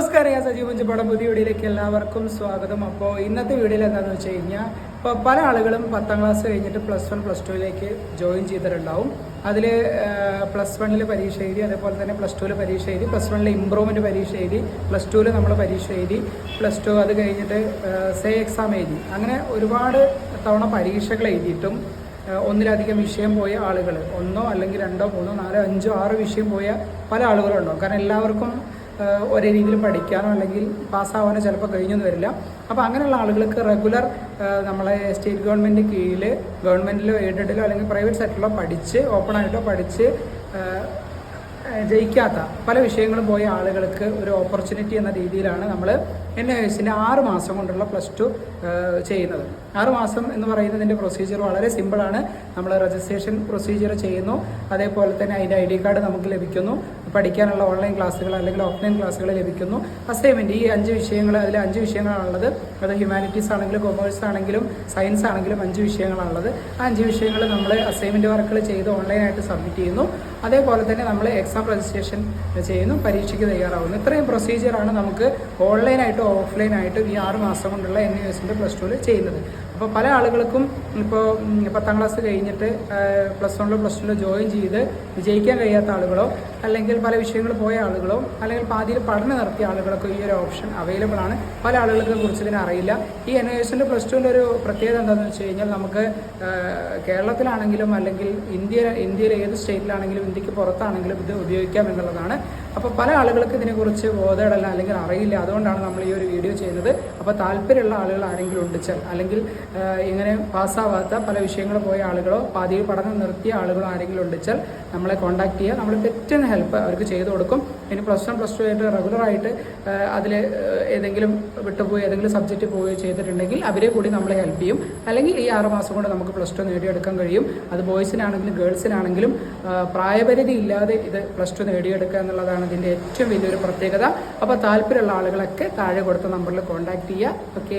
നമസ്കാരം ഞാൻ സജീവ് പഞ്ചപ്പാടം പുതിയ വീഡിയോയിലേക്ക് എല്ലാവർക്കും സ്വാഗതം. അപ്പോൾ ഇന്നത്തെ വീഡിയോയിൽ എന്താണെന്ന് വെച്ച് കഴിഞ്ഞാൽ ഇപ്പോൾ പല ആളുകളും പത്താം ക്ലാസ് കഴിഞ്ഞിട്ട് പ്ലസ് വൺ പ്ലസ് ടുവിലേക്ക് ജോയിൻ ചെയ്തിട്ടുണ്ടാവും. അതിൽ പ്ലസ് വണ്ണിൽ പരീക്ഷ എഴുതി അതേപോലെ തന്നെ പ്ലസ് ടുവിൽ പരീക്ഷ എഴുതി പ്ലസ് വണ്ണിൽ ഇമ്പ്രൂവ്മെന്റ് പരീക്ഷ എഴുതി പ്ലസ് ടുവിൽ നമ്മൾ പരീക്ഷ എഴുതി പ്ലസ് ടു അത് കഴിഞ്ഞിട്ട് സേ എക്സാം എഴുതി. അങ്ങനെ ഒരുപാട് തവണ പരീക്ഷകൾ എഴുതിയിട്ടും ഒന്നിലധികം വിഷയം പോയ ആളുകൾ ഒന്നോ അല്ലെങ്കിൽ രണ്ടോ മൂന്നോ നാലോ അഞ്ചോ ആറോ വിഷയം പോയ പല ആളുകളുണ്ടാവും. കാരണം എല്ലാവർക്കും ഒരേ രീതിയിൽ പഠിക്കാനോ അല്ലെങ്കിൽ പാസ്സാവാനോ ചിലപ്പോൾ കഴിഞ്ഞൊന്നും വരില്ല. അപ്പോൾ അങ്ങനെയുള്ള ആളുകൾക്ക് റെഗുലർ നമ്മളെ സ്റ്റേറ്റ് ഗവൺമെന്റ് കീഴിൽ ഗവൺമെന്റിലോ എയ്ഡഡിലോ അല്ലെങ്കിൽ പ്രൈവറ്റ് സെക്ടറിലോ പഠിച്ച് ഓപ്പൺ ആയിട്ടോ പഠിച്ച് ജയിക്കാത്ത പല വിഷയങ്ങളും പോയ ആളുകൾക്ക് ഒരു ഓപ്പർച്യൂണിറ്റി എന്ന രീതിയിലാണ് നമ്മൾ എൻ ഐ എസിന്റെ ആറ് മാസം കൊണ്ടുള്ള പ്ലസ് ടു ചെയ്യുന്നത്. ആറ് മാസം എന്ന് പറയുന്നതിന്റെ പ്രൊസീജിയർ വളരെ സിമ്പിളാണ് നമ്മൾ രജിസ്ട്രേഷൻ പ്രൊസീജിയർ ചെയ്യുന്നു. അതേപോലെ തന്നെ അതിന്റെ ഐ ഡി കാർഡ് നമുക്ക് ലഭിക്കുന്നു. പഠിക്കാനുള്ള ഓൺലൈൻ ക്ലാസ്സുകൾ അല്ലെങ്കിൽ ഓഫ്ലൈൻ ക്ലാസ്സുകൾ ലഭിക്കുന്നു. അസൈൻമെന്റ് ഈ അഞ്ച് വിഷയങ്ങൾ അതിൽ അഞ്ച് വിഷയങ്ങളാണുള്ളത്. അത് ഹ്യൂമാനിറ്റീസ് ആണെങ്കിലും കൊമേഴ്സ് ആണെങ്കിലും സയൻസ് ആണെങ്കിലും അഞ്ച് വിഷയങ്ങളാണുള്ളത്. ആ അഞ്ച് വിഷയങ്ങൾ നമ്മൾ അസൈൻമെന്റ് വർക്കുകൾ ചെയ്ത് ഓൺലൈനായിട്ട് സബ്മിറ്റ് ചെയ്യുന്നു. അതേപോലെ തന്നെ നമ്മൾ എക്സാം രജിസ്ട്രേഷൻ ചെയ്യുന്നു പരീക്ഷയ്ക്ക് തയ്യാറാവുന്നു. ഇത്രയും പ്രൊസീജിയറാണ് നമുക്ക് ഓൺലൈനായിട്ടും ഓഫ്ലൈനായിട്ടും ഈ ആറ് മാസം കൊണ്ടുള്ള എൻ യു എസിന്റെ പ്ലസ് ടുവിൽ ചെയ്യുന്നത്. അപ്പോൾ പല ആളുകൾക്കും ഇപ്പോൾ പത്താം ക്ലാസ് കഴിഞ്ഞിട്ട് പ്ലസ് വണ്ണിലോ പ്ലസ് ടുവിലോ ജോയിൻ ചെയ്ത് വിജയിക്കാൻ കഴിയാത്ത ആളുകളോ അല്ലെങ്കിൽ പല വിഷയങ്ങൾ പോയ ആളുകളോ അല്ലെങ്കിൽ പാതിയിൽ പഠനം നടത്തിയ ആളുകളൊക്കെ ഈ ഒരു ഓപ്ഷൻ അവൈലബിൾ ആണ്. പല ആളുകൾക്ക് കുറിച്ച് ഇതിനെ അറിയില്ല. ഈ എൻ എസിന്റെ പ്ലസ് ടുവിന്റെ ഒരു പ്രത്യേകത എന്താണെന്ന് വെച്ച് കഴിഞ്ഞാൽ നമുക്ക് കേരളത്തിലാണെങ്കിലും അല്ലെങ്കിൽ ഇന്ത്യ ഇന്ത്യയിലെ ഏത് സ്റ്റേറ്റിലാണെങ്കിലും ഇന്ത്യയ്ക്ക് പുറത്താണെങ്കിലും ഇത് ഉപയോഗിക്കാം എന്നുള്ളതാണ്. അപ്പോൾ പല ആളുകൾക്ക് ഇതിനെക്കുറിച്ച് ബോധമിടല്ല അല്ലെങ്കിൽ അറിയില്ല. അതുകൊണ്ടാണ് നമ്മൾ ഈ ഒരു വീഡിയോ ചെയ്യുന്നത്. അപ്പോൾ താല്പര്യമുള്ള ആളുകൾ ആരെങ്കിലും ഉണ്ടിച്ചാൽ അല്ലെങ്കിൽ ഇങ്ങനെ പാസ്സാവാത്ത പല വിഷയങ്ങൾ പോയ ആളുകളോ പാതിയിൽ പഠനം നിർത്തിയ ആളുകളോ ആരെങ്കിലും ഉണ്ടിച്ചാൽ നമ്മളെ കോൺടാക്ട് ചെയ്യുക. നമ്മൾ തെറ്റുന്ന ഹെൽപ്പ് അവർക്ക് ചെയ്തു കൊടുക്കും. ഇനി പ്ലസ് വൺ പ്ലസ് ടു ആയിട്ട് റെഗുലറായിട്ട് അതിൽ ഏതെങ്കിലും വിട്ടുപോയി ഏതെങ്കിലും സബ്ജക്റ്റ് പോയി ചെയ്തിട്ടുണ്ടെങ്കിൽ അവരെ കൂടി നമ്മളെ ഹെൽപ്പ് ചെയ്യും. അല്ലെങ്കിൽ ഈ ആറ് മാസം കൊണ്ട് നമുക്ക് പ്ലസ് ടു നേടിയെടുക്കാൻ കഴിയും. അത് ബോയ്സിനാണെങ്കിലും ഗേൾസിനാണെങ്കിലും പ്രായപരിധി ഇല്ലാതെ ഇത് പ്ലസ് ടു നേടിയെടുക്കുക എന്നുള്ളതാണ് ഇതിന്റെ ഏറ്റവും വലിയൊരു പ്രത്യേകത. അപ്പോൾ താല്പര്യമുള്ള ആളുകളൊക്കെ താഴെ കൊടുത്ത നമ്പറിൽ കോൺടാക്ട് ചെയ്യുക. ഓക്കെ.